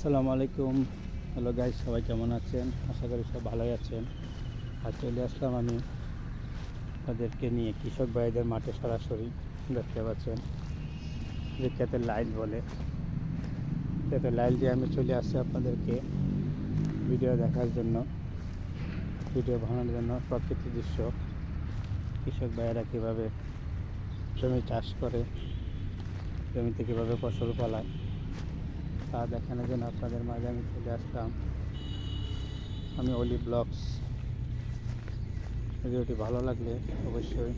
আসসালামু আলাইকুম। Hello guys সবাই কেমন আছেন? আশা করি সব ভালোই আছেন। আর চলে আসলাম আমি তাদেরকে নিয়ে কৃষক ভাইদের মাঠে সরাসরি। দেখতে পাচ্ছেন, যে ক্ষেতের লাইল বলে। ক্ষেতের লাইল দিয়ে আমি চলে আসছি আপনাদেরকে ভিডিও দেখার জন্য, ভিডিও বানানোর জন্য প্রকৃতি দৃশ্য। কৃষক ভাইয়েরা কীভাবে জমি চাষ করে, জমিতে কীভাবে ফসল ফলায়। তা দেখানোর জন্য আপনাদের মাঝে আমি চলে আসলাম। আমি অলি ব্লগস ভিডিওটি ভালো লাগলে অবশ্যই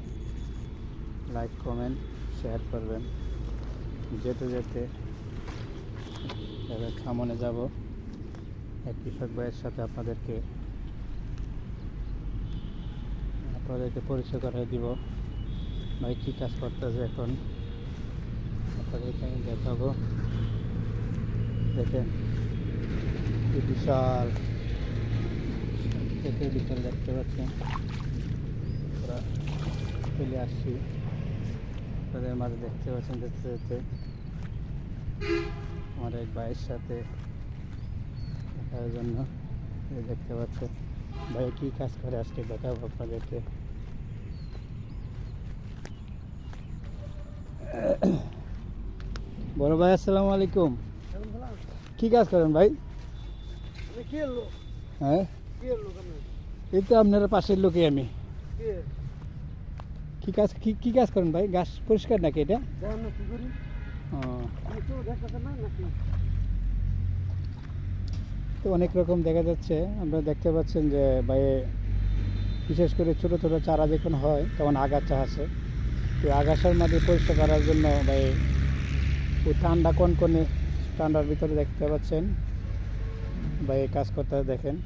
লাইক কমেন্ট শেয়ার করবেন। যেতে যেতে এবার সামনে যাব এক কৃষক ভাইয়ের সাথে আপনাদেরকে। আপনাদেরকে পরিচয় করে দিব। ভাই, কী কাজ করতেছে এখন? আপনাদেরকে আমি দেখাবো। দেখেন বিশাল। ক্ষেতের ভিতরে দেখতে পাচ্ছেন। আমরা চলে আসছি। তাদের মাঝে দেখতে পাচ্ছেন, দেখতে দেখতে। আমার এক ভাইয়ের সাথে দেখার জন্য দেখতে পাচ্ছেন। ভাই, কী কাজ করে? আজকে দেখাবো আপনাদেরকে। বড় ভাই, আসসালামু আলাইকুম। কি কাজ করেন ভাই? হ্যাঁ? লোক এই তো আপনার পাশের লোকই আমি। কে? কাজ কি কি কাজ করেন ভাই? গাছ পরিষ্কার নাকি এটা? তো অনেক রকম দেখা যাচ্ছে। আপনারা দেখতে পাচ্ছেন যে ভাই বিশেষ করে ছোটো ছোটো চারা যখন হয় তখন আগাছা আছে। তো আগাছার মাঝে পরিষ্কার করার জন্য ভাই ওই ঠান্ডা কনকনে ঠান্ডার ভিতরে দেখতে পাচ্ছেন। ভাই কাজ করতে দেখেন।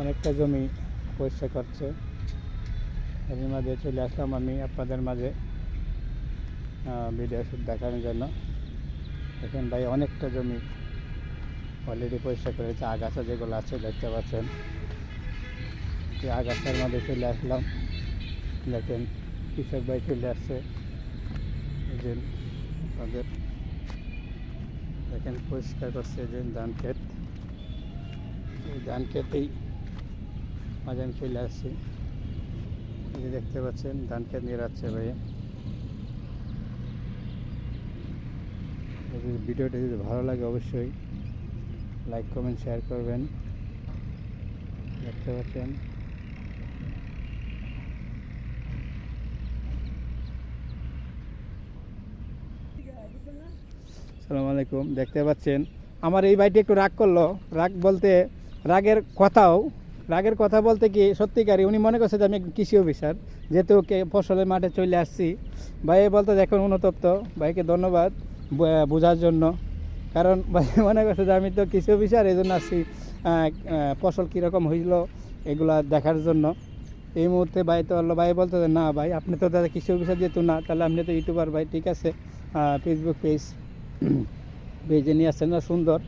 অনেকটা জমি পরিষ্কার করছে। এর মাঝে চলে আসলাম আমি আপনাদের মাঝে ভিডিও শুট দেখানোর জন্য। দেখেন ভাই, অনেকটা জমি অলরেডি পরিষ্কার করেছে আগাছা যেগুলো আছে, দেখতে পাচ্ছেন। এই আগাছার মধ্যে চলে আসলাম। দেখেন, কৃষক ভাই চলে আসছে। যে তাদের দেখেন, পরিষ্কার করছে যে ধান ক্ষেত। এই ধান ক্ষেতেই মাঝে আমি চলে আসছি। এই যে দেখতে পাচ্ছেন, ধান ক্ষেত নিয়ে ভাই যদি ভিডিওটা যদি ভালো লাগে অবশ্যই লাইক কমেন্ট শেয়ার করবেন। দেখতে পাচ্ছেন। সালাম আলাইকুম, দেখতে পাচ্ছেন? আমার এই ভাইটি একটু রাগ করল। রাগ বলতে রাগের কথাও, রাগের কথা বলতে কি সত্যিকারই উনি মনে করছে যে আমি কৃষি অফিসার, যেহেতু ফসলের মাঠে চলে আসছি। ভাই বলতে দেখুন অনুতপ্ত। ভাইকে ধন্যবাদ বোঝার জন্য। কারণ ভাই মনে করছে যে আমি তো কৃষি অফিসার এই জন্য আসছি ফসল কীরকম হইল এগুলা দেখার জন্য। এই মুহূর্তে ভাই তো হলো ভাই বলতে না ভাই, আপনি তো দাদা কৃষি অফিসার যেহেতু না, তাহলে আপনি তো ইউটিউবার ভাই, ঠিক আছে? ফেসবুক পেজ পেজে নিয়ে আসছেন না, সুন্দর।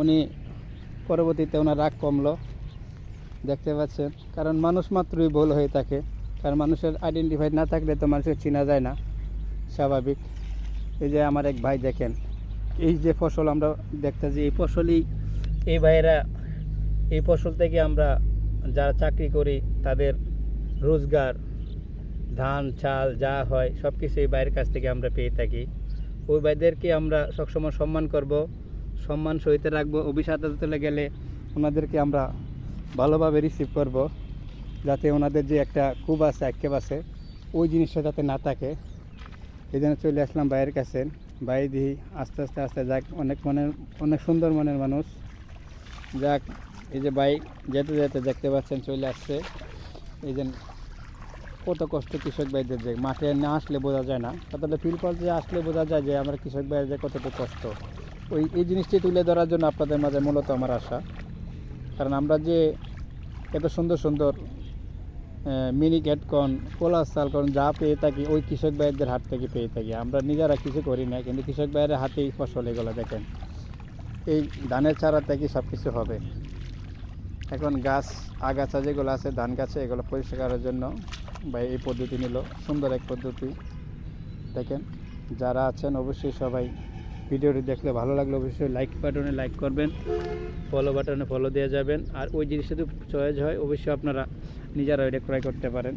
উনি পরবর্তীতে ওনার রাগ কমলো, দেখতে পাচ্ছেন। কারণ মানুষ মাত্রই ভুল হয়ে থাকে। কারণ মানুষের আইডেন্টিফাইড না থাকলে তো মানুষের চেনা যায় না, স্বাভাবিক। এই যে আমার এক ভাই দেখেন, এই যে ফসল আমরা দেখতেছি, এই ফসলই এই ভাইয়েরা, এই ফসল থেকে আমরা যারা চাকরি করি, তাদের রোজগার, ধান, চাল যা হয় সব কিছু এই ভাইয়ের কাছ থেকে আমরা পেয়ে থাকি। ওই ভাইদেরকে আমরা সবসময় সম্মান করব, সম্মান সহিত রাখব, অভিশাপ তুলে গেলে ওনাদেরকে আমরা ভালোভাবে রিসিভ করব, যাতে ওনাদের যে একটা খুব আছে, আক্ষেপ আছে, ওই জিনিসটা যাতে না থাকে। এই জন্য চলে আসলাম ভাইয়ের কাছে। ভাই দিই আস্তে আস্তে আস্তে যাক, অনেক মনের, অনেক সুন্দর মনের মানুষ। যাক, এই যে ভাই যেতে যেতে দেখতে পাচ্ছেন, চলে আসছে। এই যে কত কষ্ট কৃষক ভাইদের যে মাঠে না আসলে বোঝা যায় না। তাহলে ফিল করতে আসলে বোঝা যায় যে আমরা কৃষক ভাইদের কতটুকু কষ্ট। ওই, এই জিনিসটি তুলে ধরার জন্য আপনাদের মাঝে মূলত আমার আশা। কারণ আমরা যে এত সুন্দর সুন্দর মিনি ক্যাটকন পোলার সালকন যা পেয়ে থাকি, ওই কৃষক ভাইদের হাত থেকে পেয়ে থাকি। আমরা নিজেরা কিছু করি না, কিন্তু কৃষক ভাইয়ের হাতেই ফসল এগুলো দেখেন। এই ধানের চারা থেকে সব কিছু হবে। এখন গাছ, আগাছা যেগুলো আছে, ধান গাছে, এগুলো পরিষ্কার করার জন্য বা এই পদ্ধতি নিল। সুন্দর এক পদ্ধতি। দেখেন, যারা আছেন অবশ্যই সবাই ভিডিওটি দেখলে ভালো লাগলে অবশ্যই লাইক বাটনে লাইক করবেন ফলো বাটনে ফলো দিয়ে যাবেন, আর ওই জিনিসটা যদি চয়েস হয়, অবশ্যই আপনারা নিজেরা এটা ক্রয় করতে পারেন।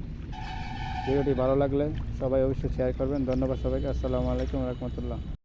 ভিডিওটি ভালো লাগলে সবাই অবশ্যই শেয়ার করবেন। ধন্যবাদ সবাইকে। আসসালামু আলাইকুম রহমতুল্লাহ।